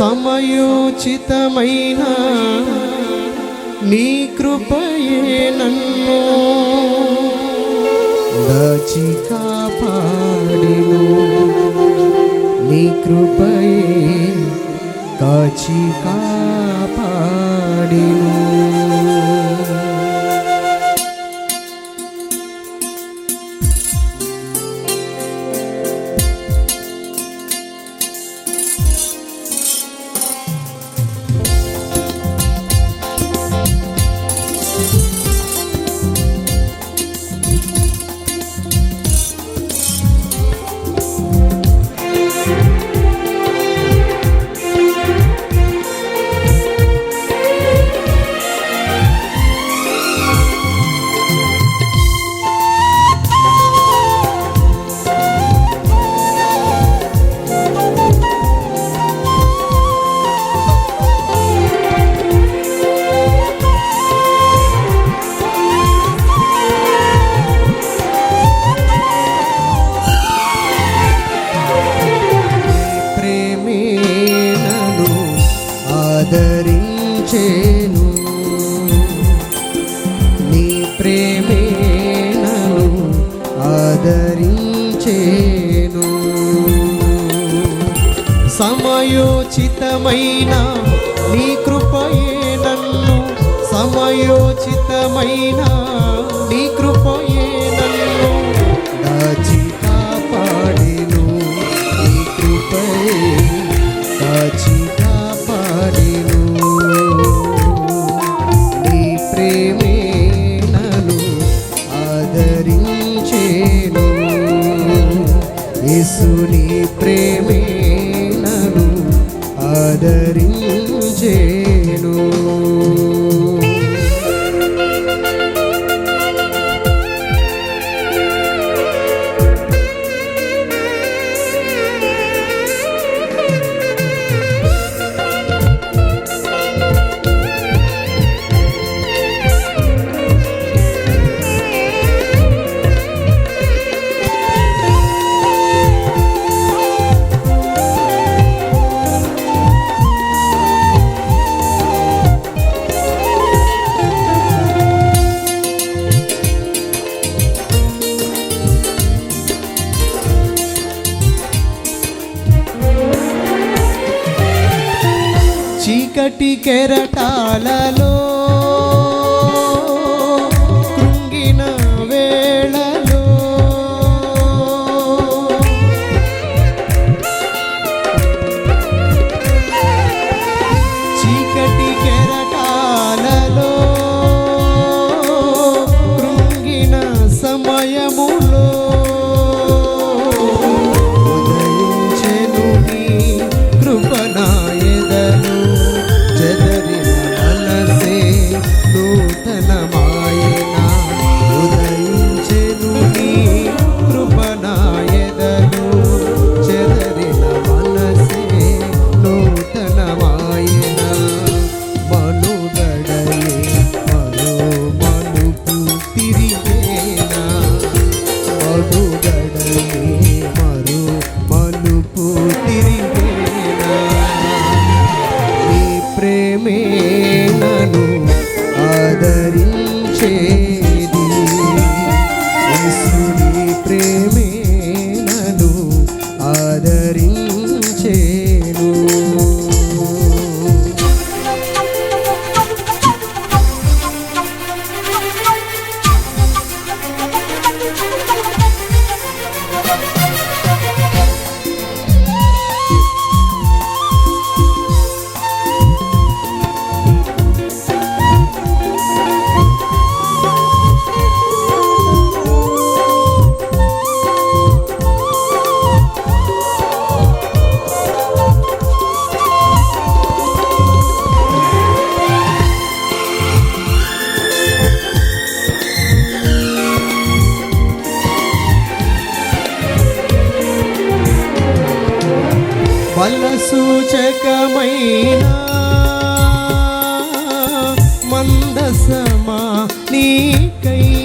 సమయోచితమైన నీ కృపయే నన్ను దాచి కాపాడిను నీ కృపయే కాచి కాపాడిను ఆదరించేను. నీ ప్రేమే నను ఆదరించేను. సమయోచితమైన నీ కృపయే నన్ను. సమయోచితమైన నీ కృపయే యేసుని ప్రేమే. చీకటి కెరటాలలో బల సూచకమైన మందసమా నీకై?